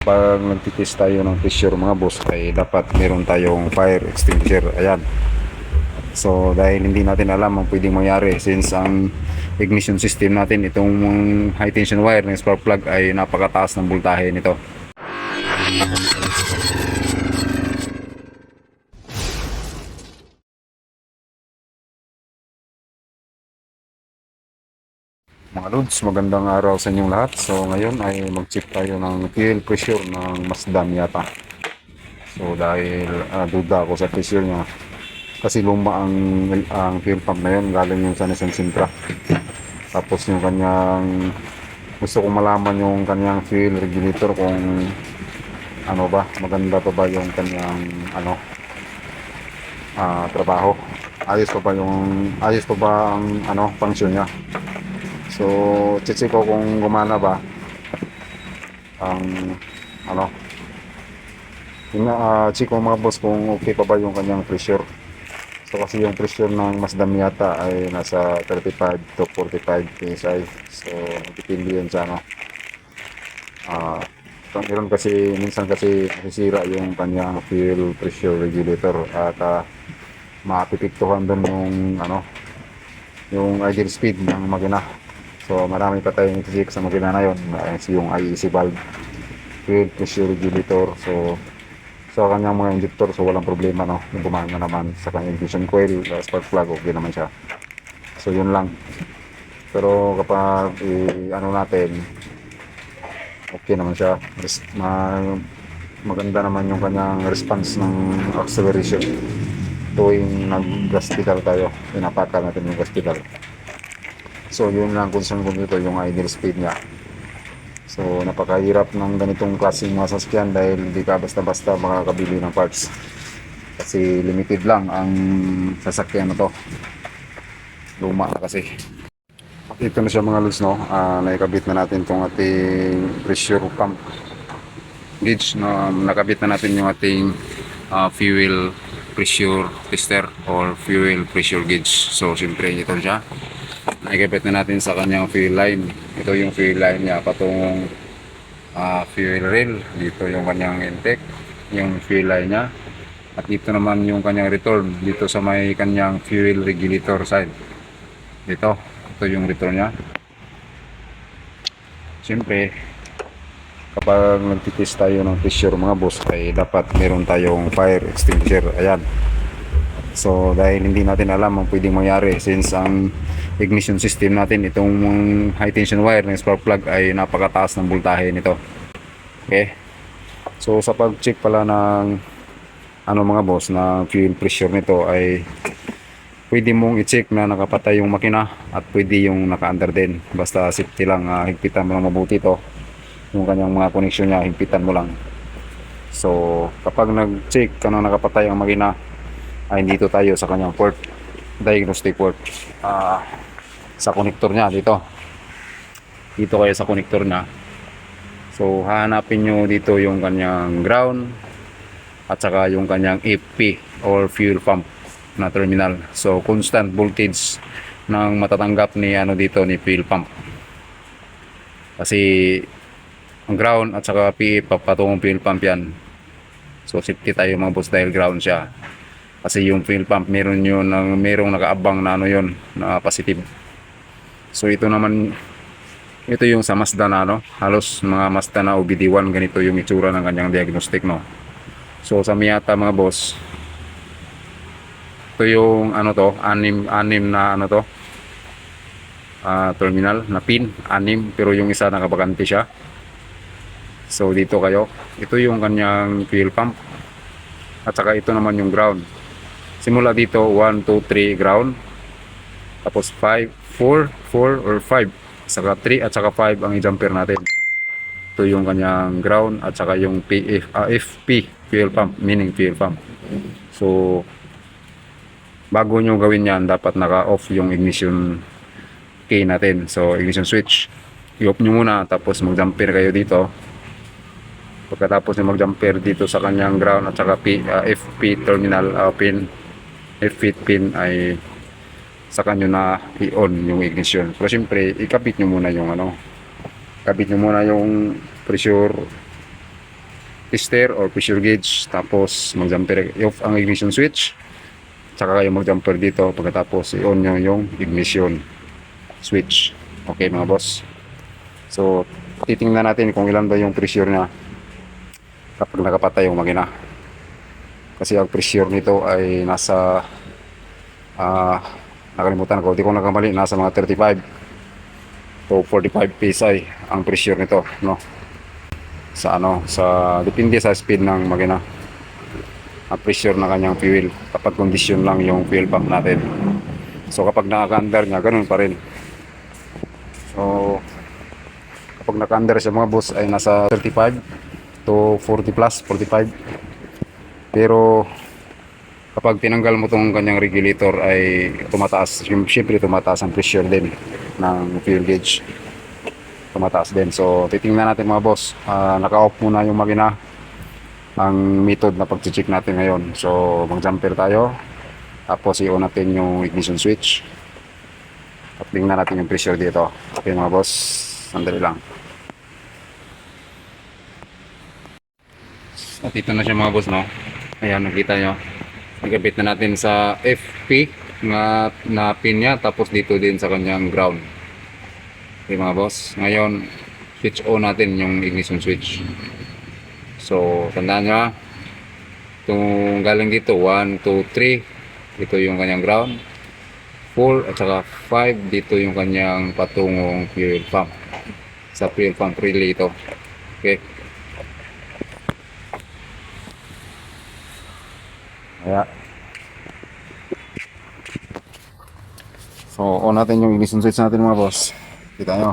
Pag nagtitest tayo ng pressure mga boss ay dapat meron tayong fire extinguisher. Ayan. So dahil hindi natin alam ang pwedeng mangyari since ang ignition system natin itong high tension wire ng spark plug ay napakataas ng voltahe nito. Mga Lods, magandang araw sa inyong lahat. So ngayon ay mag-check tayo ng fuel pressure ng Mazda Miata. So dahil ah, duda ako sa pressure niya kasi luma ang, ang fuel pump na yun galing yung sa Nissan Sentra. Tapos yung kanyang gusto kong malaman yung kanyang fuel regulator kung ano ba, maganda pa ba yung kanyang ano ah, trabaho. Ayos pa ba yung ayos pa ba ang ano function niya. So, check ko kung gumana ba ang ano yun nga, ah, check ko mga boss kung okay pa ba yung kanyang pressure. So kasi yung pressure ng Mazda Miata ay nasa 35 to 45 PSI. So depende yun sa ano. Ah, uh, meron kasi minsan kasi nasisira yung kanyang fuel pressure regulator at uh, maapipiktuhan doon yung ano yung ideal speed ng makina. So marami pa tayong check sa makina na yun. Uh, yung IEC valve, fuel pressure regulator. So sa kanyang mga injector so walang problema no? Yung gumana naman sa kanyang ignition coil uh, spark plug okay naman siya. So yun lang. Pero kapag i- ano natin okay naman siya. Res- ma maganda naman yung kanyang response ng acceleration. Tuwing nag-gas pedal tayo pinapakan natin yung gas pedal so yun lang concern ko dito yung ideal speed niya So, napakahirap ng ganitong klaseng mga sasakyan dahil hindi ka basta-basta makakabili ng parts. Kasi limited lang ang sasakyan na to. Luma na kasi. Ito na siya mga lods, no? Ah, naikabit na natin itong ating pressure pump gauge. No? Nakabit na natin yung ating ah, fuel pressure tester or fuel pressure gauge. So, siyempre, ito siya nakikipit na natin sa kanyang fuel line. Ito yung fuel line niya patungong ah, fuel rail. Dito yung kanyang intake, yung fuel line niya. At dito naman yung kanyang return dito sa may kanyang fuel regulator side. Dito, ito yung return niya. Siyempre, kapag nagtitest tayo ng pressure mga boss ay dapat meron tayong fire extinguisher. Ayan. So dahil hindi natin alam ang pwedeng mangyari since ang ignition system natin itong high tension wire ng spark plug ay napakataas ng voltahe nito. Okay? So sa pag-check pala ng ano mga boss na fuel pressure nito ay pwede mong i-check na nakapatay yung makina at pwede yung naka-under din. Basta safety lang, ah, higpitan mo lang mabuti to. Yung kanyang mga connection niya, higpitan mo lang. So kapag nag-check ka na nakapatay ang makina, ay dito tayo sa kanyang port diagnostic port Ah, sa connector niya dito. Dito kayo sa connector niya. So hahanapin nyo dito yung kanyang ground at saka yung kanyang FP or fuel pump na terminal. So constant voltage ng matatanggap ni ano dito ni fuel pump. Kasi ang ground at saka PE papatungong fuel pump yan. So safety tayo mga boss dahil ground siya. Kasi yung fuel pump meron yun ng merong nakaabang na ano yun na positive so ito naman ito yung sa Mazda na ano halos mga Mazda na OBD1 ganito yung itsura ng kanyang diagnostic no? So sa Miata mga boss ito yung ano to anim anim na ano to ah, terminal na pin anim pero yung isa nakabakante siya. So dito kayo. Ito yung kanyang fuel pump. At saka ito naman yung ground. Simula dito 1, 2, 3 ground tapos 5, 4, 4 or 5 saka 3 at saka 5 ang i-jumper natin. Ito yung kanyang ground at saka yung PF, ah, FP fuel pump meaning fuel pump. So bago nyo gawin yan dapat naka off yung ignition key natin. So ignition switch. I-off nyo muna tapos mag jumper kayo dito. Pagkatapos nyo mag jumper dito sa kanyang ground at saka P, ah, FP terminal ah, pin F-fit pin ay saka nyo na i-on yung ignition. Pero siyempre, ikabit nyo muna yung ano, kabit nyo muna yung pressure tester or pressure gauge tapos mag-jumper off ang ignition switch tsaka kayo mag-jumper dito pagkatapos i-on nyo yung ignition switch. Okay mga boss? So titingnan natin kung ilan ba yung pressure niya kapag nakapatay yung makina. Kasi ang pressure nito ay nasa ah nakalimutan ko di ko nakamali. Nasa mga 35 to 45 psi ang pressure nito no? Sa ano sa depende sa speed ng makina. Ang pressure ng kanyang fuel. Kapag condition lang yung fuel pump natin. So kapag nakaka-under niya ganun pa rin. So kapag naka-under siya mga boss ay nasa 35 to 40 plus 45 pero kapag tinanggal mo tong kanyang regulator ay tumataas syempre tumataas ang pressure din ng fuel gauge. Tumataas din. So titingnan natin mga boss. Ah, naka-off muna yung makina. Ang method na pag-check natin ngayon. So mag-jumper tayo. Tapos i-on natin yung ignition switch. At tingnan natin yung pressure dito. Okay mga boss. Sandali lang. At ito na siya mga boss no? Ayan nakita nyo nagkabit na natin sa FP na, na pin niya tapos dito din sa kanyang ground. Okay mga boss. Ngayon switch on natin yung ignition switch. So tandaan nyo ha? Itong galing dito 1, 2, 3 dito yung kanyang ground. 4 at saka 5 dito yung kanyang patungong fuel pump. Sa fuel pump relay ito. Okay Kaya. So, on natin yung ignition switch natin mga boss. Kita nyo.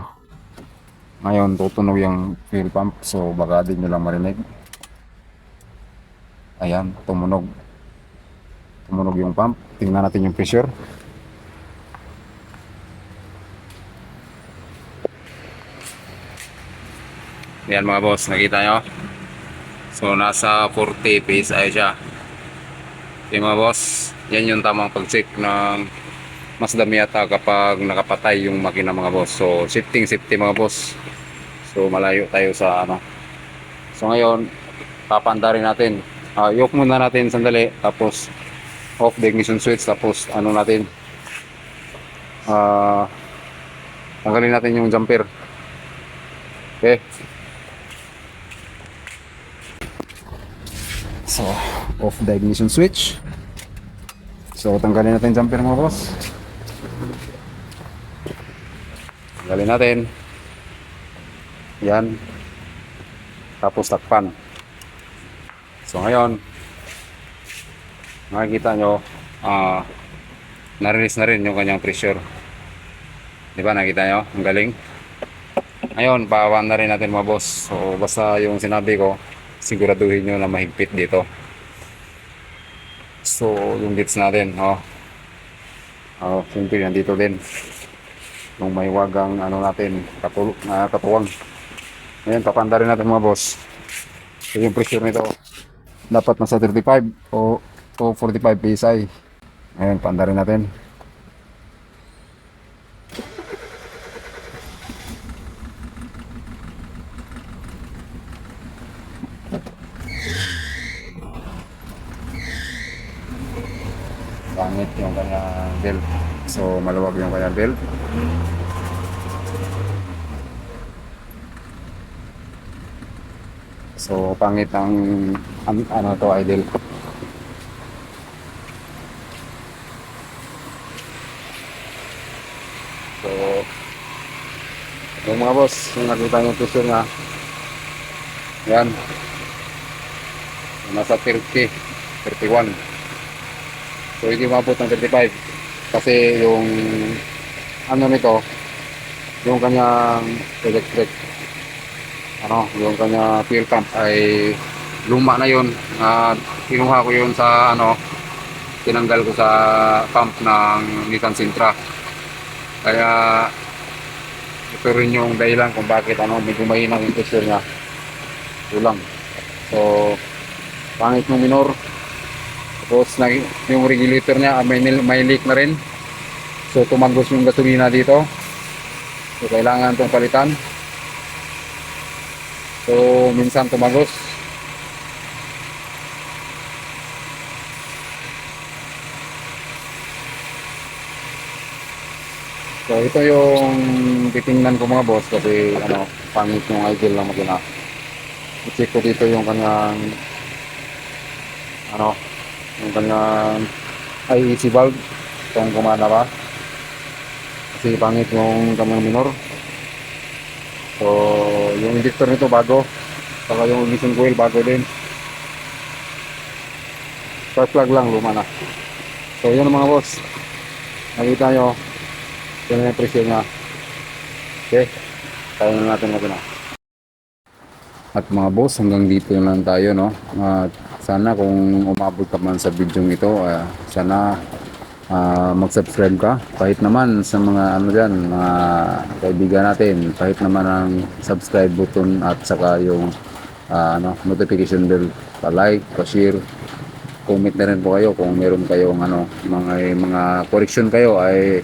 Ngayon, tutunog yung fuel pump. So, baka di nyo lang marinig. Ayan, tumunog. Tumunog yung pump. Tingnan natin yung pressure. Yan mga boss, nakita nyo? So, nasa 40 PSI siya. Okay mga boss, yan yung tamang pag-check ng Mazda Miata kapag nakapatay yung makina mga boss. So, shifting safety mga boss. So, malayo tayo sa ano. So, ngayon, papanda rin natin. Uh, yoke muna natin sandali. Tapos, off the ignition switch. Tapos, ano natin. Ah, tanggalin natin yung jumper. Okay. So, off the ignition switch. So, tanggalin natin jumper mga boss. Tanggalin natin. Yan. Tapos takpan. So, ngayon, makikita nyo, ah, na-release na rin yung kanyang pressure. Di ba, nakita nyo? Ang galing. Ngayon, pawan na rin natin mga boss. So, basta yung sinabi ko, siguraduhin nyo na mahigpit dito. So, yung bits natin, oh. Oh, siyempre, nandito din. Yung may wagang, ano natin, katul na katuwang. Ngayon, papanda rin natin mga boss. So, yung pressure nito, dapat nasa 35 o, o 45 PSI. Ngayon, panda rin natin. pangit yung kanyang belt. So, maluwag yung kanyang belt. So, pangit ang, ang ano to, idol. So, yung mga boss, yung nakita yung picture nga, yan, nasa 30, 31. So hindi mabot ng 35 kasi yung ano nito yung kanyang electric ano yung kanya fuel pump ay luma na yun. At kinuha ko yun sa ano tinanggal ko sa pump ng Nissan Sentra. Kaya ito rin yung dahilan kung bakit ano medyo mahina yung pressure niya. Kulang. So pangit ng minor tapos na, yung regulator niya ah, may, may leak na rin. So tumagos yung gasolina dito. So kailangan itong palitan. So minsan tumagos. So ito yung titingnan ko mga boss kasi ano, pangit yung idle ng makina. I-check ko dito yung kanyang ano, yung kanyang IEC valve kung gumana ba. Kasi pangit yung kanyang minor. So yung injector nito bago. Saka yung ignition coil bago din. Spark plug lang luma na. So yun mga boss. Nakita nyo yun yung presyo niya. Okay. Kaya na natin natin na. At mga boss, hanggang dito na lang tayo, no? At sana kung umabot ka man sa video ito, ah, sana ah, mag-subscribe ka. Kahit naman sa mga ano dyan, mga kaibigan natin, kahit naman ang subscribe button at saka yung ah, ano, notification bell, pa-like, pa-share, comment na rin po kayo kung meron kayong ano, mga mga correction kayo ay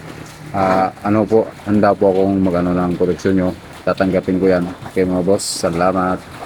ah, ano po, handa po akong mag-ano ng correction nyo. Tatanggapin ko yan. Okay mga boss, salamat.